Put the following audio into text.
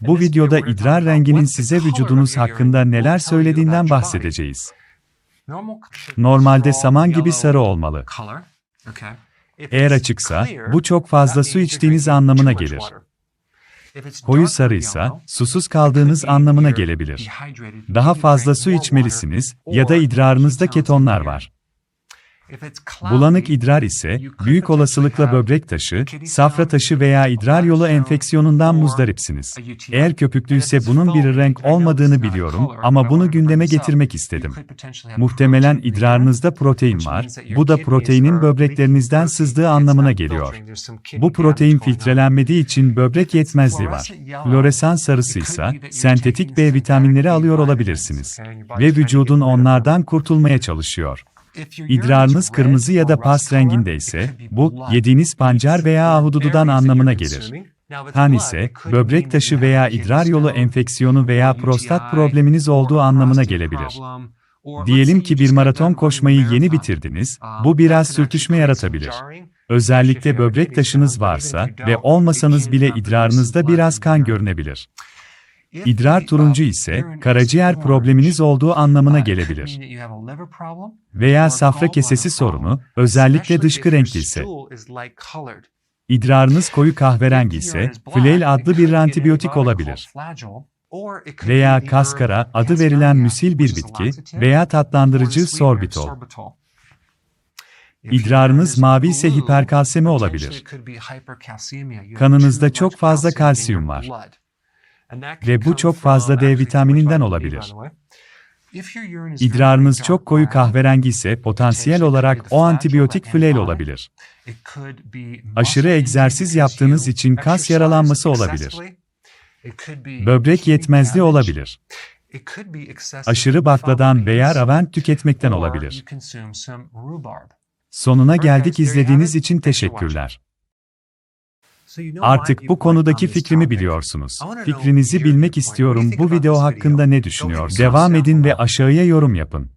Bu videoda idrar renginin size vücudunuz hakkında neler söylediğinden bahsedeceğiz. Normalde saman gibi sarı olmalı. Eğer açıksa, bu çok fazla su içtiğiniz anlamına gelir. Koyu sarıysa, susuz kaldığınız anlamına gelebilir. Daha fazla su içmelisiniz ya da idrarınızda ketonlar var. Bulanık idrar ise, büyük olasılıkla böbrek taşı, safra taşı veya idrar yolu enfeksiyonundan muzdaripsiniz. Eğer köpüklüyse bunun bir renk olmadığını biliyorum ama bunu gündeme getirmek istedim. Muhtemelen idrarınızda protein var, bu da proteinin böbreklerinizden sızdığı anlamına geliyor. Bu protein filtrelenmediği için böbrek yetmezliği var. Floresan sarısı ise, sentetik B vitaminleri alıyor olabilirsiniz. Ve vücudun onlardan kurtulmaya çalışıyor. İdrarınız kırmızı ya da pas renginde ise, bu, yediğiniz pancar veya ahudududan anlamına gelir. Kan ise, böbrek taşı veya idrar yolu enfeksiyonu veya prostat probleminiz olduğu anlamına gelebilir. Diyelim ki bir maraton koşmayı yeni bitirdiniz, bu biraz sürtüşme yaratabilir. Özellikle böbrek taşınız varsa ve olmasanız bile idrarınızda biraz kan görünebilir. İdrar turuncu ise, karaciğer probleminiz olduğu anlamına gelebilir. Veya safra kesesi sorunu, özellikle dışkı renkli ise. İdrarınız koyu kahverengi ise, fleil adlı bir antibiyotik olabilir. Veya kaskara adı verilen müsil bir bitki veya tatlandırıcı sorbitol. İdrarınız mavi ise hiperkalsemi olabilir. Kanınızda çok fazla kalsiyum var. Ve bu çok fazla D vitamininden olabilir. İdrarınız çok koyu kahverengi ise potansiyel olarak o antibiyotik fleil olabilir. Aşırı egzersiz yaptığınız için kas yaralanması olabilir. Böbrek yetmezliği olabilir. Aşırı bakladan veya ravent tüketmekten olabilir. Sonuna geldik izlediğiniz için teşekkürler. Artık bu konudaki fikrimi biliyorsunuz. Fikrinizi bilmek istiyorum bu video hakkında ne düşünüyorsunuz? Devam edin ve aşağıya yorum yapın.